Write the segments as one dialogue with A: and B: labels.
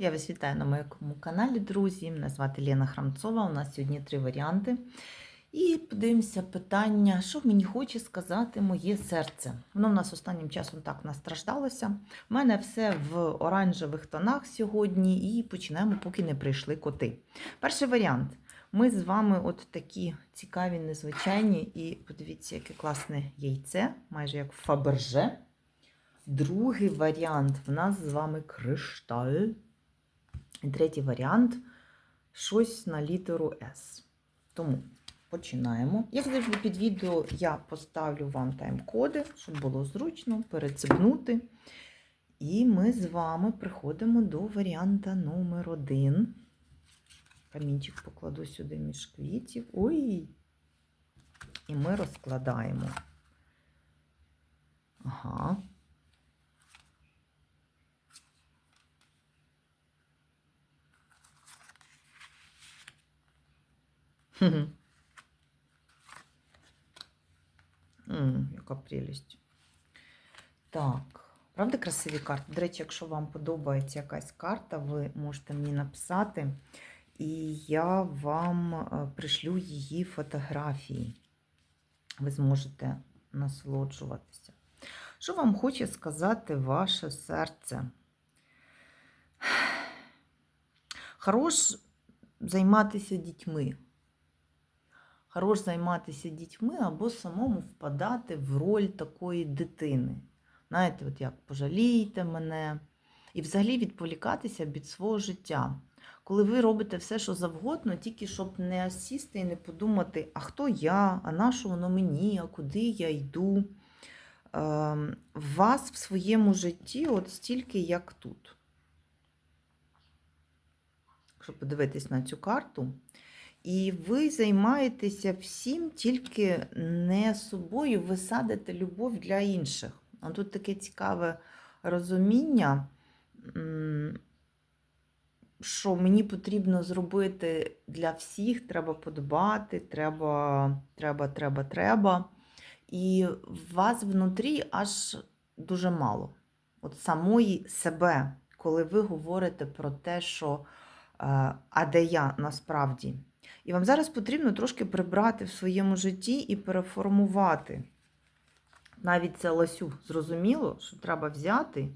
A: Я вас вітаю на моєму каналі, друзі. Мене звати Лена Храмцова. У нас сьогодні три варіанти. І подивимося питання, що мені хоче сказати моє серце. Воно в нас останнім часом так настраждалося. У мене все в оранжевих тонах сьогодні, і починаємо, поки не прийшли коти. Перший варіант. Ми з вами от такі цікаві, незвичайні, і подивіться, яке класне яйце, майже як фаберже. Другий варіант в нас з вами кришталь. І третій варіант щось на літеру С. Тому починаємо. Як завжди, під відео я поставлю вам тайм-коди, щоб було зручно перецепнути. І ми з вами приходимо до варіанта номер один. Камінчик покладу сюди між квітів. Ой! І ми розкладаємо. Ага. Яка прелість. Так. Правда, красиві карти? До речі, якщо вам подобається якась карта, ви можете мені написати, і я вам е, пришлю її фотографії. Ви зможете насолоджуватися. Що вам хоче сказати ваше серце? Хорош займатися дітьми. Хорош займатися дітьми або самому впадати в роль такої дитини. Знаєте, от як пожалійте мене. І взагалі відполікатися від свого життя. Коли ви робите все, що завгодно, тільки щоб не сісти і не подумати, а хто я, а на що воно мені, а куди я йду. Ем, вас в своєму житті от стільки, як тут. Якщо подивитись на цю карту, і ви займаєтеся всім, тільки не собою, ви садите любов для інших. А тут таке цікаве розуміння, що мені потрібно зробити для всіх, треба подбати, треба, треба, треба, треба. І вас внутрі аж дуже мало. От самої себе, коли ви говорите про те, що е, а де я насправді. І вам зараз потрібно трошки прибрати в своєму житті і переформувати. Навіть це ласю зрозуміло, що треба взяти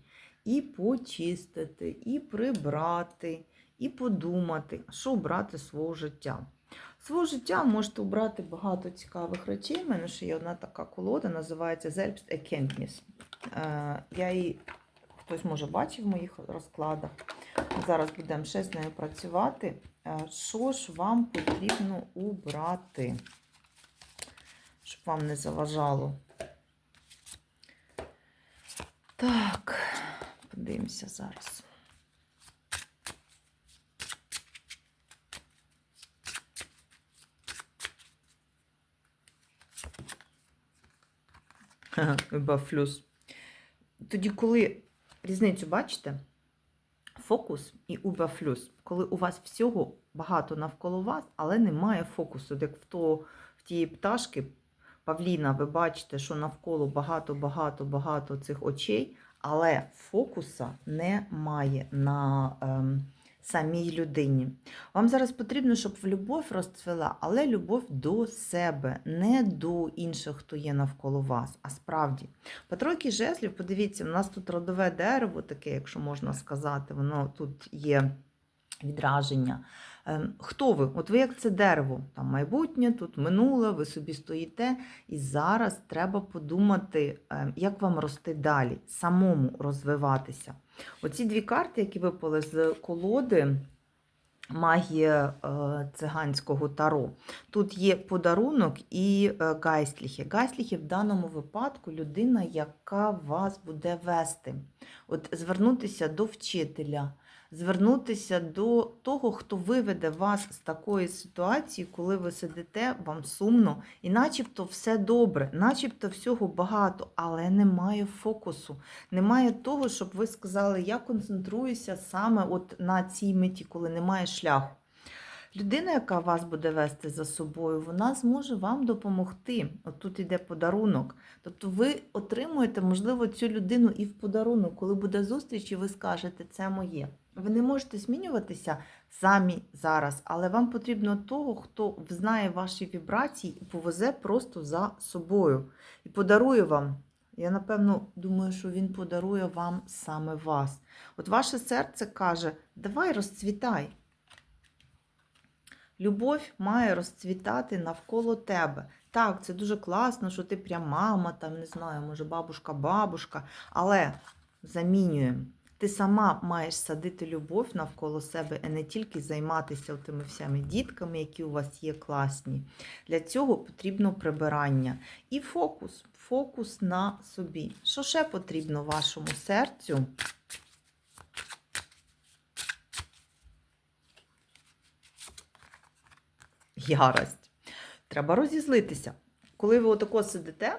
A: і почистити, і прибрати, і подумати, що обрати свого життя. Свого життя можете обрати багато цікавих речей. У мене ще є одна така колода, називається Selbsterkenntnis. Е, Я її, хтось може бачив в моїх розкладах. Зараз будемо ще з нею працювати. Е, що ж вам потрібно убрати, щоб вам не заважало? Так, подивимося зараз. Бафлюс. Тоді, коли різницю бачите, фокус і убафлюс, коли у вас всього багато навколо вас, але немає фокусу. Як в, то, в тієї пташки Павліна, ви бачите, що навколо багато-багато-багато цих очей, але фокуса немає на ем, самій людині. Вам зараз потрібно, щоб любов розцвела, але любов до себе, не до інших, хто є навколо вас, а справді. По тройки жезлів, подивіться, у нас тут родове дерево, таке, якщо можна сказати, воно тут є відраження. Ем, хто ви? От ви як це дерево, там майбутнє, тут минуле, ви собі стоїте, і зараз треба подумати, ем, як вам рости далі, самому розвиватися. Оці дві карти, які випали з колоди. Магія е, циганського таро. Тут є подарунок і е, гайсліхи. Гайсліхи в даному випадку людина, яка вас буде вести. От Звернутися до вчителя, звернутися до того, хто виведе вас з такої ситуації, коли ви сидите, вам сумно, і начебто все добре, начебто всього багато, але немає фокусу. Немає того, щоб ви сказали, я концентруюся саме от на цій меті, коли немає шляху. Людина, яка вас буде вести за собою, вона зможе вам допомогти. От тут іде подарунок. Тобто ви отримуєте, можливо, цю людину і в подарунок, коли буде зустріч, і ви скажете, це моє. Ви не можете змінюватися самі зараз, але вам потрібно того, хто знає ваші вібрації і повезе просто за собою. І подарує вам. Я напевно думаю, що він подарує вам саме вас. От ваше серце каже: давай розцвітай. Любов має розцвітати навколо тебе. Так, це дуже класно, що ти прям мама, там не знаю, може бабушка, бабушка, але замінюємо. Ти сама маєш садити любов навколо себе, а не тільки займатися тими всіми дітками, які у вас є класні. Для цього потрібно прибирання. І фокус, фокус на собі. Що ще потрібно вашому серцю? Ярость. Треба розізлитися. Коли ви отако сидите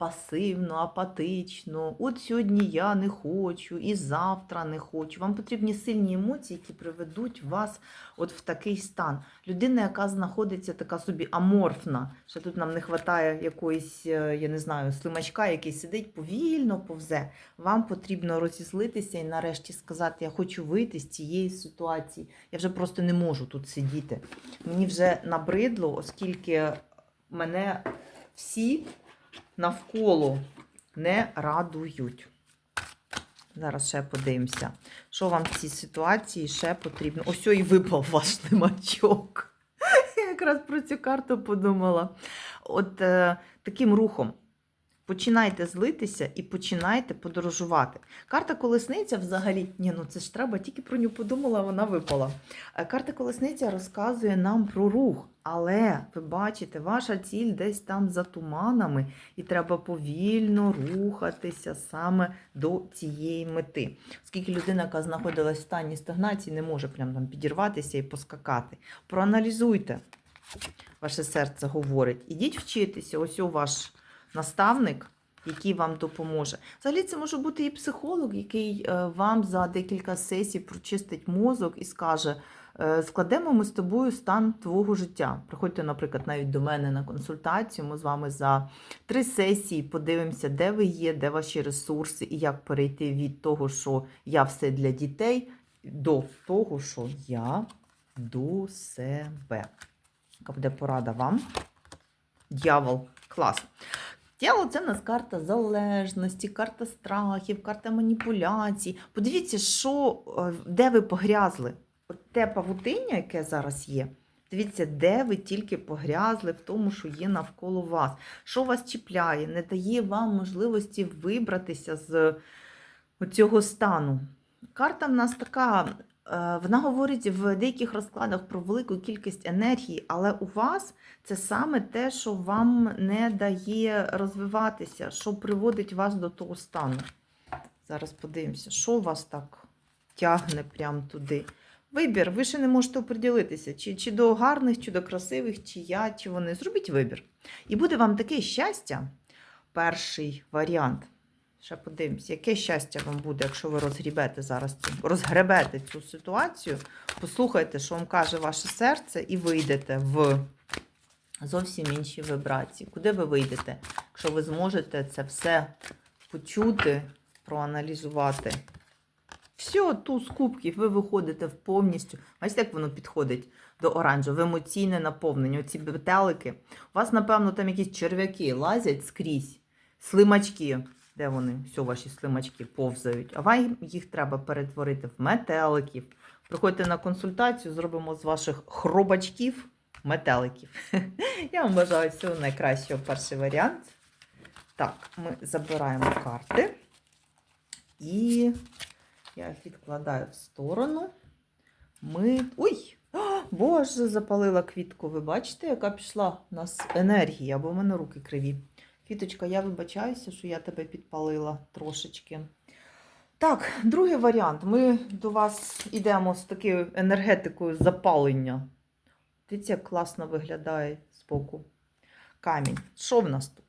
A: пасивно, апатично, от сьогодні я не хочу, і завтра не хочу. Вам потрібні сильні емоції, які приведуть вас от в такий стан. Людина, яка знаходиться така собі аморфна, що тут нам не вистачає якоїсь, е, я не знаю, слимачка, який сидить повільно повзе. Вам потрібно розізлитися і нарешті сказати, я хочу вийти з цієї ситуації. Я вже просто не можу тут сидіти. Мені вже набридло, оскільки мене всі навколо не радують. Зараз ще подивимося, що вам в цій ситуації ще потрібно. Ось і випав ваш лимачок. Я якраз про цю карту подумала. От е, таким рухом. Починайте злитися і починайте подорожувати. Карта колесниця взагалі, ні, ну це ж треба, тільки про нього подумала, вона випала. Е, Карта колесниця розказує нам про рух, але ви бачите, ваша ціль десь там за туманами, і треба повільно рухатися саме до цієї мети. Оскільки людина, яка знаходилась в стані стагнації, не може прям там підірватися і поскакати. Проаналізуйте, ваше серце говорить. Ідіть вчитися, ось у ваш наставник, який вам допоможе. Взагалі, це може бути і психолог, який е, вам за декілька сесій прочистить мозок і скаже: е, складемо ми з тобою стан твого життя. Приходьте, наприклад, навіть до мене на консультацію. Ми з вами за три сесії подивимося, де ви є, де ваші ресурси, і як перейти від того, що я все для дітей, до того, що я до себе. Яка буде порада вам? Дьявол. Клас. Дьявол це в нас карта залежності, карта страхів, карта маніпуляцій. Подивіться, що, е, де ви погрязли. От те павутиння, яке зараз є. Дивіться, де ви тільки погрязли в тому, що є навколо вас. Що вас чіпляє, не дає вам можливості вибратися з цього стану. Карта в нас така, е, вона говорить в деяких розкладах про велику кількість енергії, але у вас це саме те, що вам не дає розвиватися, що приводить вас до того стану. Зараз подивимося, що вас так тягне прямо туди. Вибір, ви ще не можете оприділитися, чи, чи до гарних, чи до красивих, чи я, чи вони. Зробіть вибір. І буде вам таке щастя, перший варіант. Ще подивимося, яке щастя вам буде, якщо ви розгрібете зараз цю, розгребете цю ситуацію, послухайте, що вам каже ваше серце, і вийдете в зовсім інші вібрації. Куди ви вийдете, якщо ви зможете це все почути, проаналізувати? Все, ту з кубків ви виходите в повністю. Бачите, як воно підходить до оранжевого, в емоційне наповнення. Оці бетелики. У вас, напевно, там якісь черв'яки лазять скрізь, слимачки. Де вони? Все, ваші слимачки повзають. А вам їх треба перетворити в метеликів. Приходьте на консультацію, зробимо з ваших хробачків метеликів. Я вам бажаю всього найкращого перший варіант. Так, ми забираємо карти. І я їх відкладаю в сторону. Ми. Ой! О, Боже, запалила квітку. Ви бачите, яка пішла у нас енергія, бо в мене руки криві. Квіточка, я вибачаюся, що я тебе підпалила трошечки. Так, другий варіант. Ми до вас йдемо з такою енергетикою запалення. Дивіться, як класно виглядає збоку. Камінь. Що в нас тут?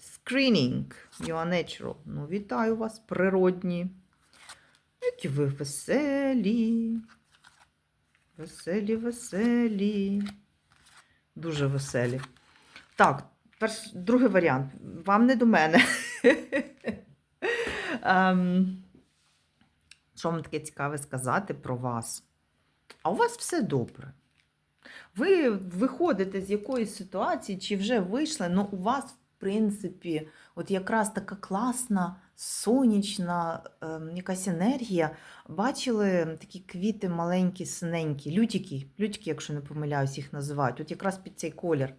A: Screening. You are natural. Ну, вітаю вас, природні. Які ви веселі. Веселі, веселі. Дуже веселі. Так, другий варіант. Вам не до мене. Ем, Що вам таке цікаве сказати про вас? А у вас все добре. Ви виходите з якоїсь ситуації, чи вже вийшли, але у вас, в принципі, от якраз така класна, сонячна ем, якась енергія. Бачили такі квіти маленькі, синенькі, лютики, лютики, якщо не помиляюсь, їх називають. От якраз під цей колір.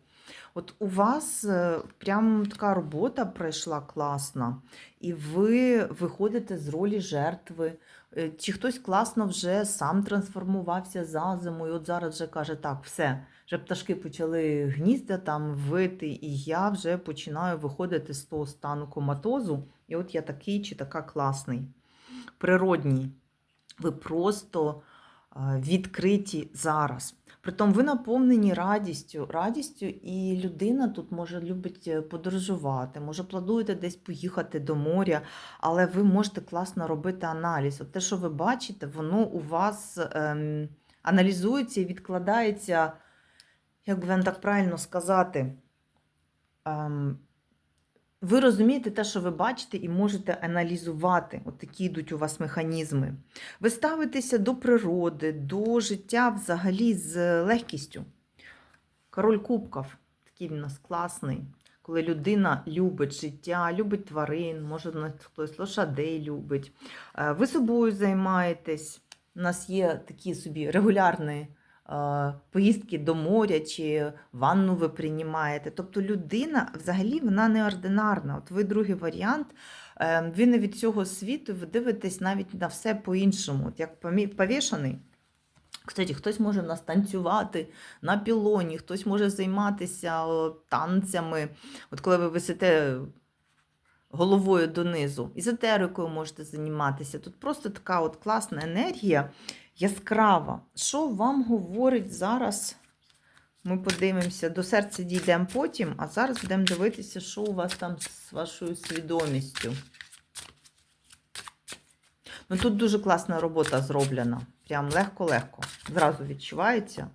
A: От у вас е, прям така робота пройшла класна, і ви виходите з ролі жертви. Е, Чи хтось класно вже сам трансформувався за зиму, і от зараз вже каже, так, все, вже пташки почали гнізда там вити, і я вже починаю виходити з того стану коматозу. І от я такий чи така класний, природній. Ви просто е, відкриті зараз. Притом ви наповнені радістю, радістю, і людина тут може любить е, подорожувати, може плануєте десь поїхати до моря, але ви можете класно робити аналіз. От те, що ви бачите, воно у вас ем, аналізується і відкладається, як би вам так правильно сказати. Ем, ви розумієте те, що ви бачите, і можете аналізувати. От такі йдуть у вас механізми. Ви ставитеся до природи, до життя взагалі з легкістю. Король Кубков, такий він у нас класний, коли людина любить життя, любить тварин, може навіть хтось лошадей любить. Е, Ви собою займаєтесь. У нас є такі собі регулярні поїздки до моря чи ванну ви приймаєте. Тобто людина взагалі вона неординарна. От ви другий варіант. е, Ви не від цього світу, ви дивитесь навіть на все по-іншому. От як повішаний. Кстати, хтось може в нас танцювати на пілоні, хтось може займатися танцями. От коли ви висите головою донизу, езотерикою можете займатися. Тут просто така от класна енергія, яскрава. Що вам говорить зараз? Ми подивимося, до серця дійдемо потім, а зараз будемо дивитися, що у вас там з вашою свідомістю. Ну, тут дуже класна робота зроблена. Прям легко-легко. Зразу відчувається,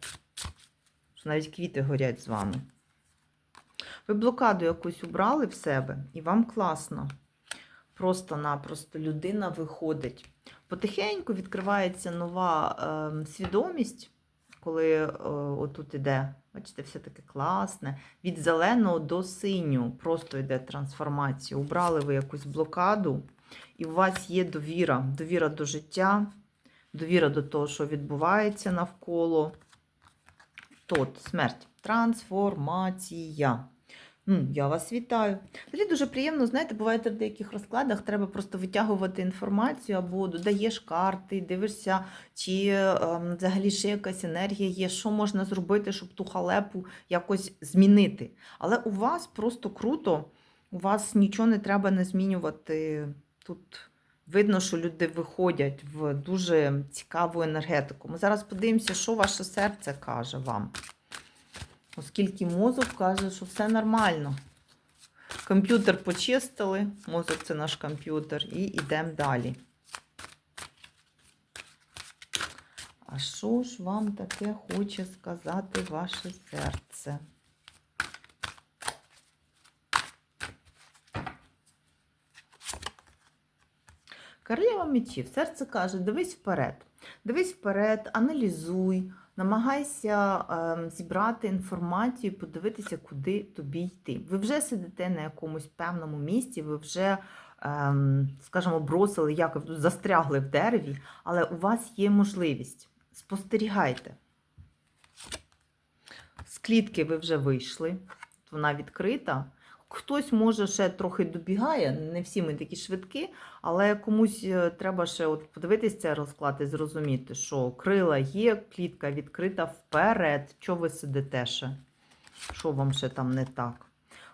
A: що навіть квіти горять з вами. Ви блокаду якусь убрали в себе, і вам класно. Просто-напросто людина виходить. Потихеньку відкривається нова е, свідомість, коли е, отут іде, бачите, все таке класне. Від зеленого до синього просто йде трансформація. Убрали ви якусь блокаду, і у вас є довіра, довіра до життя, довіра до того, що відбувається навколо. Тот, смерть. Трансформація. Ну, я вас вітаю. Взагалі дуже приємно, знаєте, буває в деяких розкладах треба просто витягувати інформацію або додаєш карти, дивишся, чи ем, взагалі ще якась енергія є, що можна зробити, щоб ту халепу якось змінити. Але у вас просто круто, у вас нічого не треба не змінювати. Тут видно, що люди виходять в дуже цікаву енергетику. Ми зараз подивимося, що ваше серце каже вам. Оскільки мозок каже, що все нормально. Комп'ютер почистили, мозок це наш комп'ютер, і йдемо далі. А що ж вам таке хоче сказати ваше серце? Королева мечів. Серце каже, дивись вперед. Дивись вперед, аналізуй, намагайся е, зібрати інформацію, подивитися, куди тобі йти. Ви вже сидите на якомусь певному місці, ви вже, е, скажімо, бросили, як застрягли в дереві, але у вас є можливість. Спостерігайте. З клітки ви вже вийшли, вона відкрита. Хтось може ще трохи добігає, не всі ми такі швидкі, але комусь е, треба ще от подивитись цей розклад і зрозуміти, що крила є, клітка відкрита вперед. Чого ви сидите ще? Що вам ще там не так?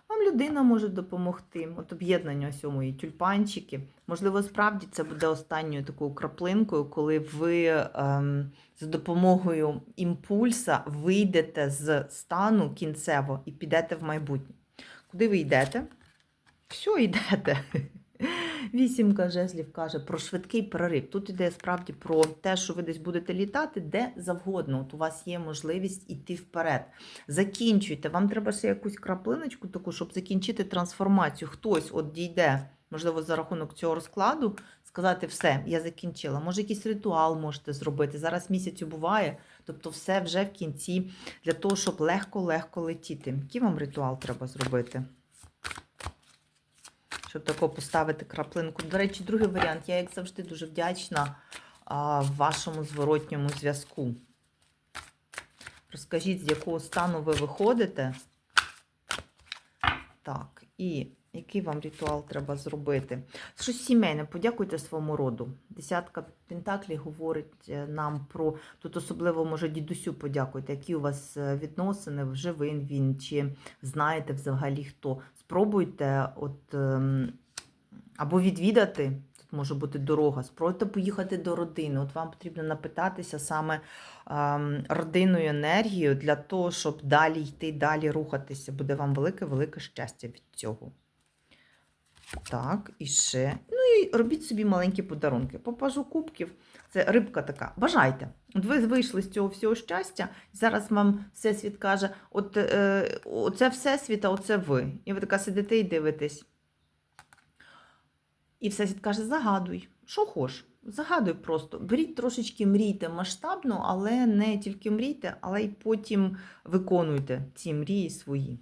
A: Вам людина може допомогти. От об'єднання сьомої тюльпанчики. Можливо, справді це буде останньою такою краплинкою, коли ви ем, за допомогою імпульса вийдете з стану кінцево і підете в майбутнє. Куди ви йдете? Все, йдете. Вісімка жезлів каже про швидкий прорив. Тут йде справді про те, що ви десь будете літати де завгодно. От у вас є можливість іти вперед. Закінчуйте. Вам треба ще якусь краплиночку таку, щоб закінчити трансформацію. Хтось от дійде, можливо, за рахунок цього розкладу, сказати все, я закінчила. Може, якийсь ритуал можете зробити. Зараз місяцю буває, тобто все вже в кінці для того, щоб легко-легко летіти. Який вам ритуал треба зробити? Щоб тако поставити краплинку. До речі, другий варіант. Я, як завжди, дуже вдячна а, вашому зворотньому зв'язку. Розкажіть, з якого стану ви виходите. Так, і який вам ритуал треба зробити? Щось сімейне, подякуйте своєму роду. Десятка Пентаклів говорить е, нам про. Тут особливо, може, дідусю подякуйте, які у вас е, відносини, вже він він, чи знаєте взагалі хто. Спробуйте от, ем, або відвідати. Тут може бути дорога, спробуйте поїхати до родини. От вам потрібно напитатися саме ем, родинною енергією для того, щоб далі йти, далі рухатися. Буде вам велике-велике щастя від цього. Так, і ще. Ну і робіть собі маленькі подарунки. Попажу кубків. Це рибка така. Бажайте. От ви вийшли з цього всього щастя, зараз вам Всесвіт каже: от е, оце Всесвіт, а оце ви. І ви така сидите і дивитесь. І Всесвіт каже: загадуй, що хоч. Загадуй просто. Беріть трошечки мрійте масштабно, але не тільки мрійте, але й потім виконуйте ці мрії свої.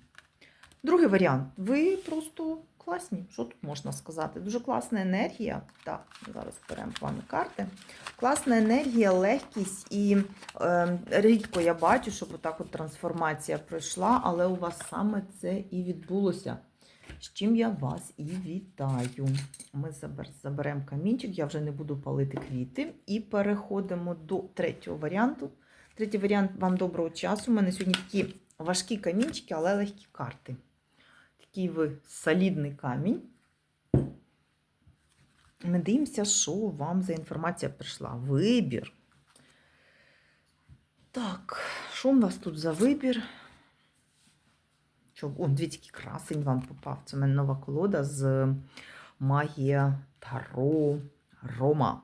A: Другий варіант. Ви просто класні. Що тут можна сказати? Дуже класна енергія. Так, зараз беремо вами карти. Класна енергія, легкість і е, рідко я бачу, щоб отак от трансформація пройшла, але у вас саме це і відбулося. З чим я вас і вітаю. Ми заберемо камінчик, я вже не буду палити квіти. І переходимо до третього варіанту. Третій варіант вам доброго часу. У мене сьогодні такі важкі камінчики, але легкі карти. Такий ви солідний камінь. Ми дивимося, що вам за інформація прийшла. Вибір. Так, що у вас тут за вибір? Що, о, дивіться, красень вам попав. Це в мене нова колода з магія Таро Рома.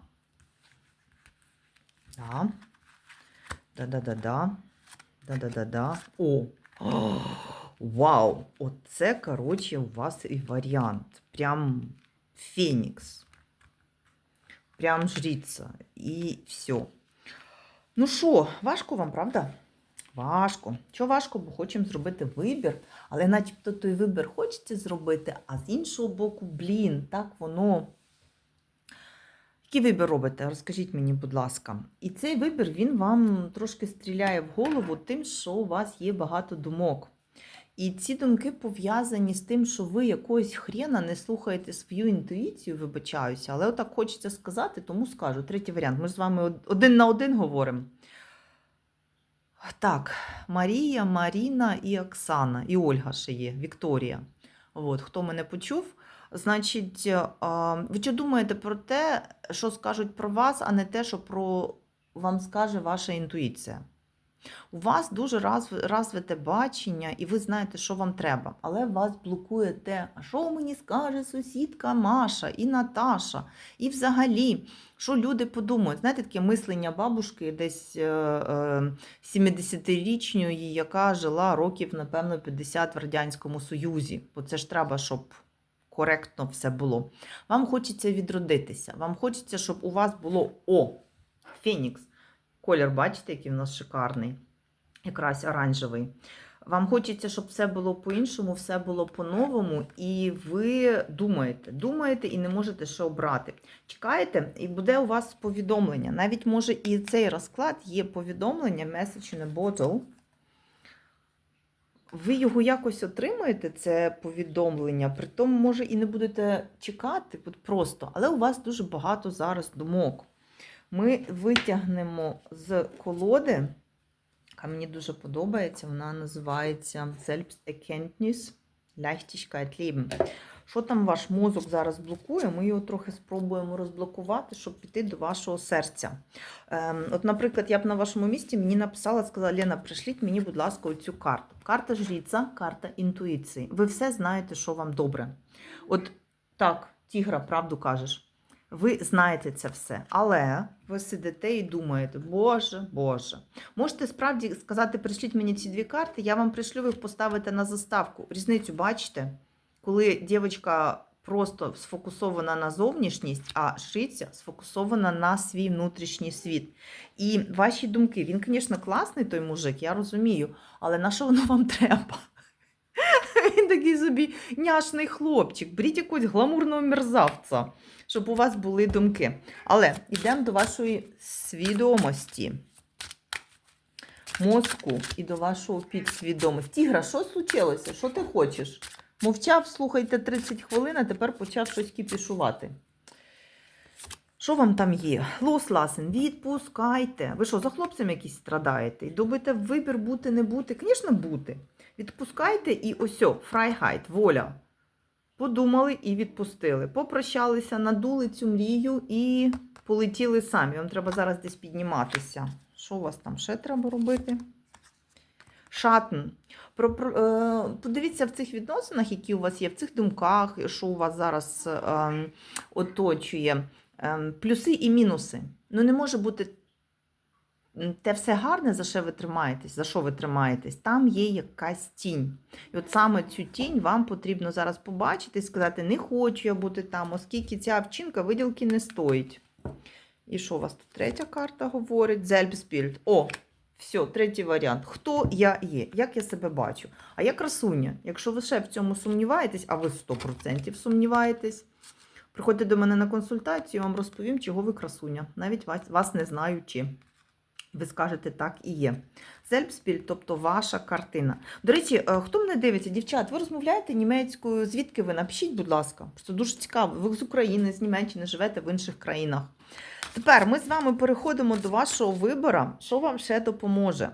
A: Да. Да-да-да-да. Да-да-да-да. О! О! Вау! Оце, коротше, у вас і варіант. Прям Фенікс. Прям жріця. І все. Ну що, важко вам, правда? Важко. Чого важко, бо хочемо зробити вибір, але начебто той вибір хочеться зробити, а з іншого боку, блін, так воно. Який вибір робите? Розкажіть мені, будь ласка. І цей вибір він вам трошки стріляє в голову тим, що у вас є багато думок. І ці думки пов'язані з тим, що ви якогось хрена не слухаєте свою інтуїцію, вибачаюся, але отак хочеться сказати, тому скажу. Третій варіант. Ми ж з вами один на один говоримо. Так, Марія, Маріна і Оксана, і Ольга ще є, Вікторія. От, хто мене почув, значить, ви що думаєте про те, що скажуть про вас, а не те, що про вам скаже ваша інтуїція. У вас дуже розвите бачення, і ви знаєте, що вам треба. Але вас блокує те, а що мені скаже сусідка Маша і Наташа, і взагалі, що люди подумають. Знаєте, таке мислення бабушки десь е, е, 70-річної, яка жила років, напевно, 50 в Радянському Союзі. Бо це ж треба, щоб коректно все було. Вам хочеться відродитися, вам хочеться, щоб у вас було О, Фенікс. Колір, бачите, який в нас шикарний, якраз оранжевий. Вам хочеться, щоб все було по-іншому, все було по-новому, і ви думаєте, думаєте і не можете що обрати. Чекаєте, і буде у вас повідомлення. Навіть може і цей розклад є повідомлення, message in bottle. Ви його якось отримаєте, це повідомлення, при тому, може, і не будете чекати просто, але у вас дуже багато зараз думок. Ми витягнемо з колоди, яка мені дуже подобається, вона називається Selbsterkenntnis, Leichtigkeit Leben. Що там ваш мозок зараз блокує? Ми його трохи спробуємо розблокувати, щоб піти до вашого серця. Ем, от, наприклад, я б на вашому місці мені написала, сказала, Лена, пришліть мені, будь ласка, оцю карту. Карта жріця, карта інтуїції. Ви все знаєте, що вам добре. От так, Тігра, правду кажеш. Ви знаєте це все, але ви сидите і думаєте, Боже, Боже. Можете справді сказати, пришліть мені ці дві карти, я вам пришлю, ви їх поставите на заставку. Різницю бачите? Коли дівчинка просто сфокусована на зовнішність, а шиця сфокусована на свій внутрішній світ. І ваші думки, він, звісно, класний той мужик, я розумію, але на що воно вам треба? Він такий собі няшний хлопчик. Беріть якогось гламурного мерзавця, щоб у вас були думки. Але йдемо до вашої свідомості, мозку і до вашого підсвідомості. Тігра, що случилося? Що ти хочеш? Мовчав, слухайте 30 хвилин, а тепер почав щось кіпішувати. Що вам там є? Лосласен, відпускайте. Ви що, за хлопцем якісь страдаєте? І думаєте, вибір бути, не бути? Звісно, бути. Відпускайте і ось, фрайхайт, воля. Подумали і відпустили. Попрощалися, надули цю мрію і полетіли самі. Вам треба зараз десь підніматися. Що у вас там ще треба робити? Шатн. Про, про, е, подивіться в цих відносинах, які у вас є, в цих думках, що у вас зараз е, оточує. Е, плюси і мінуси. Ну, не може бути те все гарне, за що ви тримаєтесь, за що ви тримаєтесь, там є якась тінь. І от саме цю тінь вам потрібно зараз побачити і сказати, не хочу я бути там, оскільки ця вчинка виділки не стоїть. І що у вас тут третя карта говорить? Зельбспільд. О, все, третій варіант. Хто я є? Як я себе бачу? А я красуня. Якщо ви ще в цьому сумніваєтесь, а ви 100% сумніваєтесь, приходьте до мене на консультацію, я вам розповім, чого ви красуня, навіть вас, вас не знаючи. Ви скажете, так і є. Зельбспіль, тобто ваша картина. До речі, е, хто мене дивиться, дівчат, ви розмовляєте німецькою? Звідки ви? Напишіть, будь ласка. Просто дуже цікаво. Ви з України, з Німеччини живете в інших країнах. Тепер ми з вами переходимо до вашого вибору, що вам ще допоможе.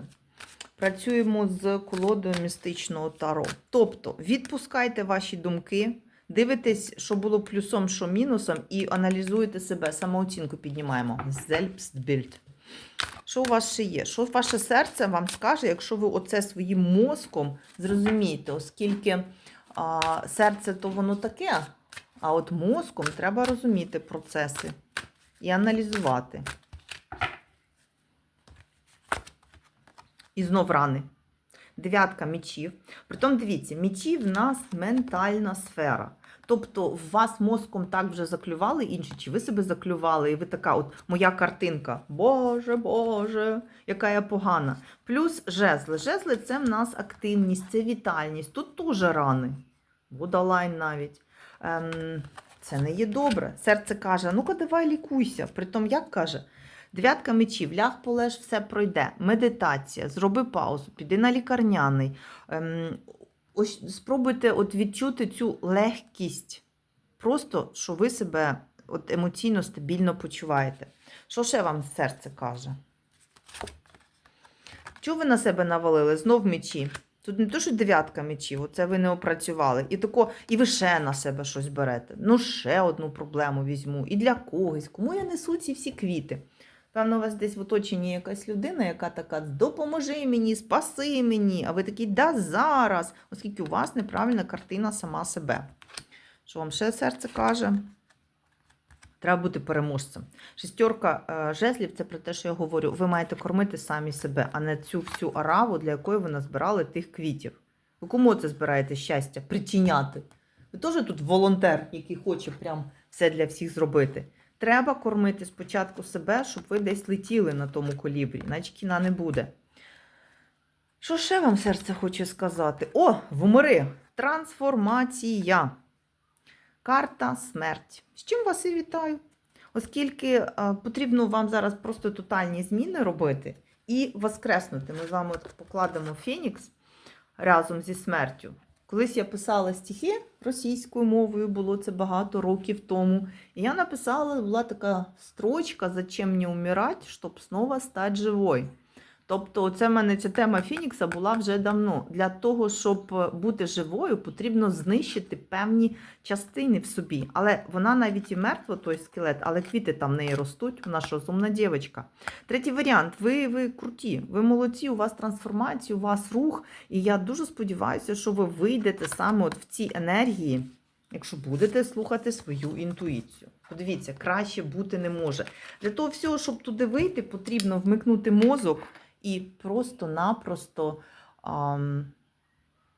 A: Працюємо з колодою містичного таро. Тобто відпускайте ваші думки, дивитесь, що було плюсом, що мінусом, і аналізуєте себе, самооцінку піднімаємо. Selbstbild. Що у вас ще є? Що ваше серце вам скаже, якщо ви оце своїм мозком зрозумієте, оскільки а, серце то воно таке, а от мозком треба розуміти процеси і аналізувати. І знов рани. Дев'ятка мечів. Притом, дивіться, мечі в нас ментальна сфера. Тобто, в вас мозком так вже заклювали інші, чи ви себе заклювали, і ви така, от моя картинка. Боже, Боже, яка я погана. Плюс жезли. Жезли це в нас активність, це вітальність. Тут теж рани. Водолайн навіть. Ем, це не є добре. Серце каже: ну-ка, давай лікуйся. Притом, як каже, дев'ятка мечів, ляг полеж, все пройде. Медитація, зроби паузу, піди на лікарняний. Ем, ось спробуйте от відчути цю легкість. Просто, що ви себе от емоційно стабільно почуваєте. Що ще вам серце каже? Чого ви на себе навалили? Знов мечі. Тут не то, що дев'ятка мечів, оце ви не опрацювали. І тако, і ви ще на себе щось берете. Ну, ще одну проблему візьму. І для когось. Кому я несу ці всі квіти? Певно, у вас десь в оточенні якась людина, яка така допоможи мені, спаси мені. А ви такі, да зараз, оскільки у вас неправильна картина сама себе. Що вам ще серце каже? Треба бути переможцем. Шестерка е, жезлів це про те, що я говорю. Ви маєте кормити самі себе, а не цю всю араву, для якої ви назбирали тих квітів. Ви кому це збираєте щастя? Притіняти. Ви теж тут волонтер, який хоче прям все для всіх зробити. Треба кормити спочатку себе, щоб ви десь летіли на тому колібрі, наче кіна не буде. Що ще вам серце хоче сказати? О, вумори! Трансформація. Карта смерть. З чим вас і вітаю. Оскільки е, потрібно вам зараз просто тотальні зміни робити і воскреснути. Ми з вами покладемо Фенікс разом зі смертю. Колись я писала стихи російською мовою, було це багато років тому. І я написала, була така строчка «Зачем мені умирати, щоб знову стати живою». Тобто, це в мене ця тема Фінікса була вже давно. Для того, щоб бути живою, потрібно знищити певні частини в собі. Але вона навіть і мертва, той скелет, але квіти там в неї ростуть. Вона що, розумна дівчинка. Третій варіант. Ви, ви круті, ви молодці, у вас трансформація, у вас рух. І я дуже сподіваюся, що ви вийдете саме от в ці енергії якщо будете слухати свою інтуїцію. Подивіться, краще бути не може. Для того всього, щоб туди вийти, потрібно вмикнути мозок і просто-напросто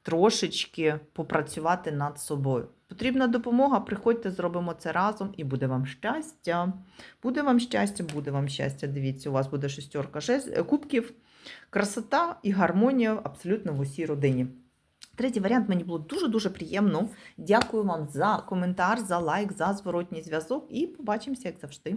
A: трошечки попрацювати над собою. Потрібна допомога, приходьте, зробимо це разом, і буде вам щастя. Буде вам щастя, буде вам щастя. Дивіться, у вас буде шестерка е, кубків, красота і гармонія абсолютно в усій родині. Третій варіант мені було дуже-дуже приємно. Дякую вам за коментар, за лайк, за зворотній зв'язок і побачимося, як завжди.